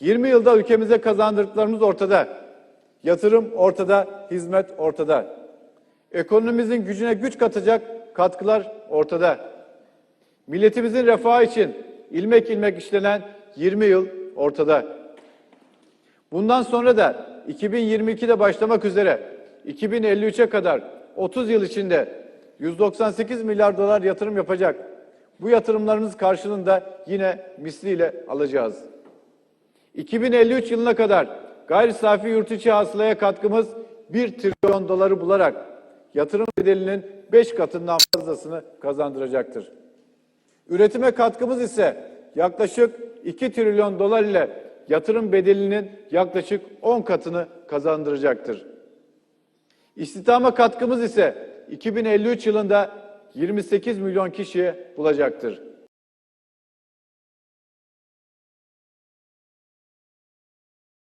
20 yılda ülkemize kazandırdıklarımız ortada. Yatırım ortada, hizmet ortada. Ekonomimizin gücüne güç katacak katkılar ortada. Milletimizin refahı için ilmek ilmek işlenen 20 yıl ortada. Bundan sonra da 2022'de başlamak üzere 2053'e kadar 30 yıl içinde 198 milyar dolar yatırım yapacak. Bu yatırımlarımız karşılığında yine misliyle alacağız. 2053 yılına kadar gayri safi yurt içi hasılaya katkımız 1 trilyon doları bularak yatırım bedelinin 5 katından fazlasını kazandıracaktır. Üretime katkımız ise yaklaşık 2 trilyon dolar ile yatırım bedelinin yaklaşık 10 katını kazandıracaktır. İstihdama katkımız ise 2053 yılında 28 milyon kişiye bulacaktır.